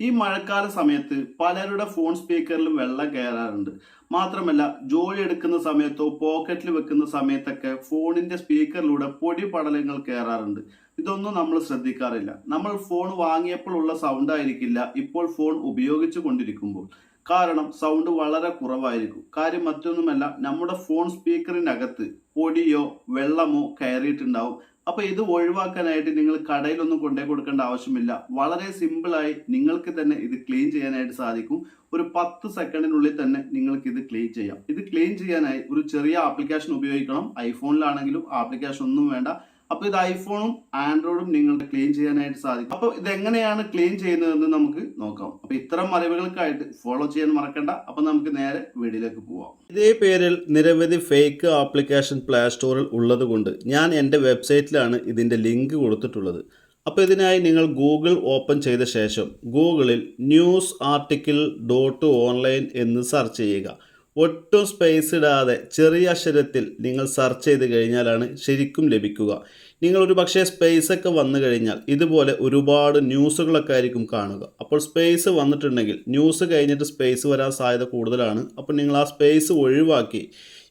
ഈ മഴക്കാല സമയത്ത് പലരുടെ ഫോൺ സ്പീക്കറിലും വെള്ളം കയറാറുണ്ട്. മാത്രമല്ല ജോലി എടുക്കുന്ന സമയത്തോ പോക്കറ്റിൽ വെക്കുന്ന സമയത്തൊക്കെ ഫോണിന്റെ സ്പീക്കറിലൂടെ പൊടി പടലങ്ങൾ കയറാറുണ്ട്. ഇതൊന്നും നമ്മൾ ശ്രദ്ധിക്കാറില്ല. നമ്മൾ ഫോൺ വാങ്ങിയപ്പോൾ ഉള്ള സൗണ്ട് ആയിരിക്കില്ല ഇപ്പോൾ ഫോൺ ഉപയോഗിച്ചു കൊണ്ടിരിക്കുമ്പോൾ. കാരണം സൗണ്ട് വളരെ കുറവായിരിക്കും. കാര്യം മറ്റൊന്നുമല്ല നമ്മുടെ ഫോൺ സ്പീക്കറിനകത്ത് പൊടിയോ വെള്ളമോ കയറിയിട്ടുണ്ടാവും. അപ്പൊ ഇത് ഒഴിവാക്കാനായിട്ട് നിങ്ങൾ കടയിലൊന്നും കൊണ്ടേ കൊടുക്കേണ്ട ആവശ്യമില്ല. വളരെ സിമ്പിളായി നിങ്ങൾക്ക് തന്നെ ഇത് ക്ലീൻ ചെയ്യാനായിട്ട് സാധിക്കും. ഒരു പത്ത് സെക്കൻഡിനുള്ളിൽ തന്നെ നിങ്ങൾക്ക് ഇത് ക്ലീൻ ചെയ്യാം. ഇത് ക്ലീൻ ചെയ്യാനായി ഒരു ചെറിയ ആപ്ലിക്കേഷൻ ഉപയോഗിക്കണം. ഐഫോണിലാണെങ്കിലും ആപ്ലിക്കേഷൻ ഒന്നും വേണ്ട. അപ്പൊ ഇത് ഐഫോണും ആൻഡ്രോയിഡും നിങ്ങൾക്ക് ക്ലീൻ ചെയ്യാനായിട്ട് സാധിക്കും. അപ്പൊ ഇത് എങ്ങനെയാണ് ക്ലീൻ ചെയ്യുന്നതെന്ന് നമുക്ക് നോക്കാം. അപ്പൊ ഇത്തരം അറിവുകൾക്കായിട്ട് ഫോളോ ചെയ്യാൻ മറക്കണ്ട. അപ്പൊ നമുക്ക് നേരെ വീഡിയോയിലേക്ക് പോവാം. ഇതേ പേരിൽ നിരവധി ഫേക്ക് ആപ്ലിക്കേഷൻ പ്ലേ സ്റ്റോറിൽ ഉള്ളതുകൊണ്ട് ഞാൻ എന്റെ വെബ്സൈറ്റിലാണ് ഇതിന്റെ ലിങ്ക് കൊടുത്തിട്ടുള്ളത്. അപ്പോൾ ഇതിനായി നിങ്ങൾ ഗൂഗിൾ ഓപ്പൺ ചെയ്ത ശേഷം ഗൂഗിളിൽ ന്യൂസ് ആർട്ടിക്കിൾ ഡോട്ട് ഓൺലൈൻ എന്ന് സെർച്ച് ചെയ്യുക. ഒട്ടും സ്പേസ് ഇടാതെ ചെറിയ അക്ഷരത്തിൽ നിങ്ങൾ സെർച്ച് ചെയ്ത് കഴിഞ്ഞാലാണ് ശരിക്കും ലഭിക്കുക. നിങ്ങൾ ഒരു പക്ഷേ സ്പേസ് ഒക്കെ വന്നു കഴിഞ്ഞാൽ ഇതുപോലെ ഒരുപാട് ന്യൂസുകളൊക്കെ ആയിരിക്കും കാണുക. അപ്പോൾ സ്പേസ് വന്നിട്ടുണ്ടെങ്കിൽ ന്യൂസ് കഴിഞ്ഞിട്ട് സ്പേസ് വരാൻ സാധ്യത കൂടുതലാണ്. അപ്പോൾ നിങ്ങൾ ആ സ്പേസ് ഒഴിവാക്കി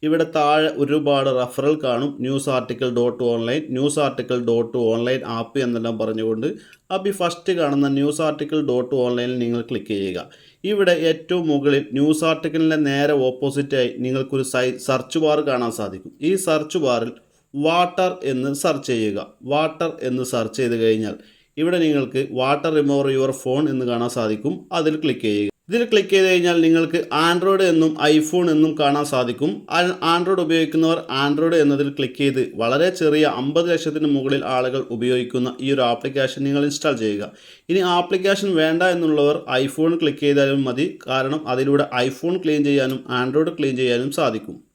ഇവിടെ താഴെ ഒരുപാട് റഫറൽ കാണും. News article dot online news article dot online app എന്നെല്ലാം പറഞ്ഞുകൊണ്ട് അപ്പോൾ ഈ ഫസ്റ്റ് കാണുന്ന ന്യൂസ് ആർട്ടിക്കിൾ ഡോട്ട് ഓൺലൈനിൽ നിങ്ങൾ ക്ലിക്ക് ചെയ്യുക. ഇവിടെ ഏറ്റവും മുകളിൽ ന്യൂസ് ആർട്ടിക്കിളിന്റെ നേരെ ഓപ്പോസിറ്റായി നിങ്ങൾക്കൊരു സൈ സെർച്ച് ബാർ കാണാൻ സാധിക്കും. ഈ സർച്ച് ബാറിൽ വാട്ടർ എന്ന് സെർച്ച് ചെയ്യുക. വാട്ടർ എന്ന് സെർച്ച് ചെയ്ത് കഴിഞ്ഞാൽ ഇവിടെ നിങ്ങൾക്ക് വാട്ടർ റിമൂവർ യുവർ ഫോൺ എന്ന് കാണാൻ സാധിക്കും. അതിൽ ക്ലിക്ക് ചെയ്യുക. ഇതിൽ ക്ലിക്ക് ചെയ്ത് കഴിഞ്ഞാൽ നിങ്ങൾക്ക് ആൻഡ്രോയിഡ് എന്നും ഐഫോൺ എന്നും കാണാൻ സാധിക്കും. ആൻഡ്രോയിഡ് ഉപയോഗിക്കുന്നവർ ആൻഡ്രോയിഡ് എന്നതിൽ ക്ലിക്ക് ചെയ്ത് വളരെ ചെറിയ അമ്പത് ലക്ഷത്തിന് മുകളിൽ ആളുകൾ ഉപയോഗിക്കുന്ന ഈ ഒരു ആപ്ലിക്കേഷൻ നിങ്ങൾ ഇൻസ്റ്റാൾ ചെയ്യുക. ഇനി ആപ്ലിക്കേഷൻ വേണ്ട എന്നുള്ളവർ ഐഫോൺ ക്ലിക്ക് ചെയ്താലും മതി. കാരണം അതിലൂടെ ഐഫോൺ ക്ലീൻ ചെയ്യാനും ആൻഡ്രോയിഡ് ക്ലീൻ ചെയ്യാനും സാധിക്കും.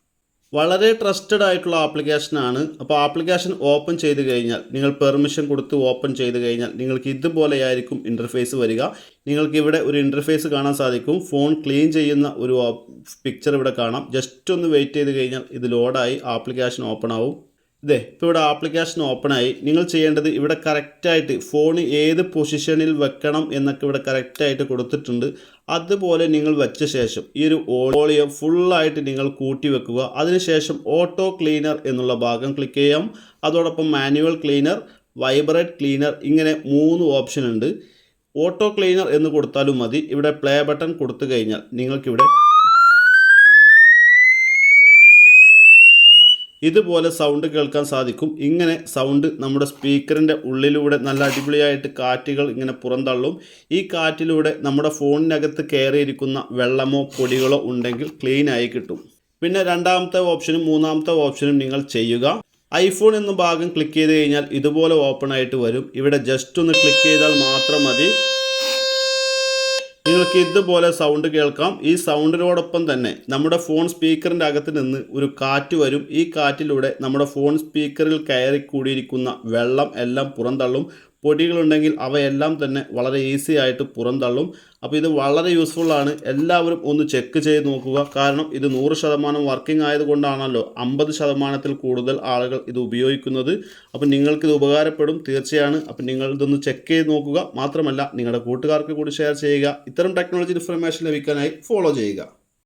വളരെ ട്രസ്റ്റഡ് ആയിട്ടുള്ള ആപ്ലിക്കേഷനാണ് അപ്പോൾ ആപ്ലിക്കേഷൻ ഓപ്പൺ ചെയ്ത് കഴിഞ്ഞാൽ നിങ്ങൾ പെർമിഷൻ കൊടുത്ത് ഓപ്പൺ ചെയ്ത് കഴിഞ്ഞാൽ നിങ്ങൾക്ക് ഇതുപോലെയായിരിക്കും ഇന്റർഫേസ് വരിക. നിങ്ങൾക്ക് ഇവിടെ ഒരു ഇന്റർഫേസ് കാണാൻ സാധിക്കും. ഫോൺ ക്ലീൻ ചെയ്യുന്ന ഒരു പിക്ചർ ഇവിടെ കാണാം. ജസ്റ്റ് ഒന്ന് വെയിറ്റ് ചെയ്ത് കഴിഞ്ഞാൽ ഇത് ലോഡായി ആപ്ലിക്കേഷൻ ഓപ്പൺ ആവും. ഇതേ ഇപ്പോൾ ഇവിടെ ആപ്ലിക്കേഷൻ ഓപ്പൺ ആയി. നിങ്ങൾ ചെയ്യേണ്ടത് ഇവിടെ കറക്റ്റായിട്ട് ഫോൺ ഏത് പൊസിഷനിൽ വെക്കണം എന്നൊക്കെ ഇവിടെ കറക്റ്റായിട്ട് കൊടുത്തിട്ടുണ്ട്. അതുപോലെ നിങ്ങൾ വെച്ച ശേഷം ഈ ഒരു വോളിയം ഫുള്ളായിട്ട് നിങ്ങൾ കൂട്ടി വെക്കുക. അതിനുശേഷം ഓട്ടോ ക്ലീനർ എന്നുള്ള ഭാഗം ക്ലിക്ക് ചെയ്യാം. അതോടൊപ്പം മാനുവൽ ക്ലീനർ വൈബ്രേറ്റ് ക്ലീനർ ഇങ്ങനെ മൂന്ന് ഓപ്ഷൻ ഉണ്ട്. ഓട്ടോ ക്ലീനർ എന്ന് കൊടുത്താലും മതി. ഇവിടെ പ്ലേ ബട്ടൺ കൊടുത്തു കഴിഞ്ഞാൽ നിങ്ങൾക്കിവിടെ ഇതുപോലെ സൗണ്ട് കേൾക്കാൻ സാധിക്കും. ഇങ്ങനെ സൗണ്ട് നമ്മുടെ സ്പീക്കറിന്റെ ഉള്ളിലൂടെ നല്ല അടിപൊളിയായിട്ട് കാറ്റുകൾ ഇങ്ങനെ പുറന്തള്ളും. ഈ കാറ്റിലൂടെ നമ്മുടെ ഫോണിനകത്ത് കയറിയിരിക്കുന്ന വെള്ളമോ പൊടികളോ ഉണ്ടെങ്കിൽ ക്ലീൻ ആയി കിട്ടും. പിന്നെ രണ്ടാമത്തെ ഓപ്ഷനും മൂന്നാമത്തെ ഓപ്ഷനും നിങ്ങൾ ചെയ്യുക. ഐഫോൺ എന്ന ഭാഗം ക്ലിക്ക് ചെയ്ത് കഴിഞ്ഞാൽ ഇതുപോലെ ഓപ്പൺ ആയിട്ട് വരും. ഇവിടെ ജസ്റ്റ് ഒന്ന് ക്ലിക്ക് ചെയ്താൽ മാത്രം മതി. നിങ്ങൾക്ക് ഇതുപോലെ സൗണ്ട് കേൾക്കാം. ഈ സൗണ്ടിനോടൊപ്പം തന്നെ നമ്മുടെ ഫോൺ സ്പീക്കറിന്റെ അകത്ത് നിന്ന് ഒരു കാറ്റ് വരും. ഈ കാറ്റിലൂടെ നമ്മുടെ ഫോൺ സ്പീക്കറിൽ കയറി കൂടിയിരിക്കുന്ന വെള്ളം എല്ലാം പുറന്തള്ളും. പൊടികളുണ്ടെങ്കിൽ അവയെല്ലാം തന്നെ വളരെ ഈസി ആയിട്ട് പുറന്തള്ളും. അപ്പോൾ ഇത് വളരെ യൂസ്ഫുള്ളാണ് എല്ലാവരും ഒന്ന് ചെക്ക് ചെയ്ത് നോക്കുക. കാരണം ഇത് നൂറ് ശതമാനം വർക്കിംഗ് ആയതുകൊണ്ടാണല്ലോ അമ്പത് ശതമാനത്തിൽ കൂടുതൽ ആളുകൾ ഇത് ഉപയോഗിക്കുന്നത്. അപ്പോൾ നിങ്ങൾക്കിത് ഉപകാരപ്പെടും തീർച്ചയാണ്. അപ്പോൾ നിങ്ങൾ ഇതൊന്ന് ചെക്ക് ചെയ്ത് നോക്കുക. മാത്രമല്ല നിങ്ങളുടെ കൂട്ടുകാർക്ക് കൂടി ഷെയർ ചെയ്യുക. ഇത്തരം ടെക്നോളജി ഇൻഫർമേഷൻ ലഭിക്കാനായി ഫോളോ ചെയ്യുക.